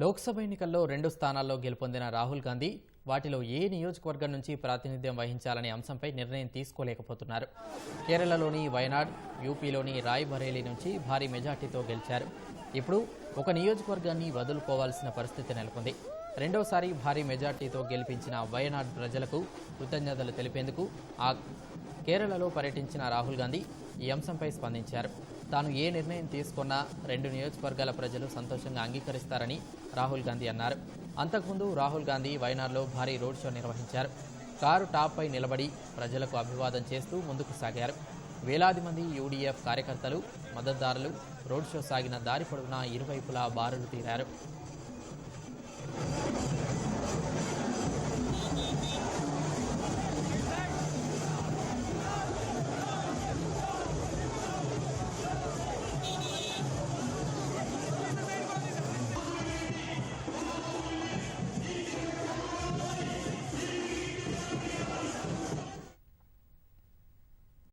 లోక్సభ ఎన్నికల్లో రెండు స్థానాల్లో గెలుపొందిన రాహుల్ గాంధీ వాటిలో ఏ నియోజకవర్గం నుంచి ప్రాతినిధ్యం వహించాలనే అంశంపై నిర్ణయం తీసుకోలేకపోతున్నారు. కేరళలోని వయనాడ్ యూపీలోని రాయ్బరేలీ నుంచి భారీ మెజార్టీతో గెలిచారు. ఇప్పుడు ఒక నియోజకవర్గాన్ని వదులుకోవాల్సిన పరిస్థితి నెలకొంది. రెండోసారి భారీ మెజార్టీతో గెలిపించిన వయనాడ్ ప్రజలకు కృతజ్ఞతలు తెలిపేందుకు ఆ కేరళలో పర్యటించిన రాహుల్ గాంధీ ఈ అంశంపై స్పందించారు. తాను ఏ నిర్ణయం తీసుకున్నా రెండు నియోజకవర్గాల ప్రజలు సంతోషంగా అంగీకరిస్తారని రాహుల్ గాంధీ అన్నారు. అంతకుముందు రాహుల్ గాంధీ వయనాడ్లో భారీ రోడ్ షో నిర్వహించారు. కారు టాప్పై నిలబడి ప్రజలకు అభివాదం చేస్తూ ముందుకు సాగారు. వేలాది మంది యూడీఎఫ్ కార్యకర్తలు మద్దతుదారులు రోడ్ షో సాగిన దారి పొడవునా ఇరువైపులా బారులు తీరారు.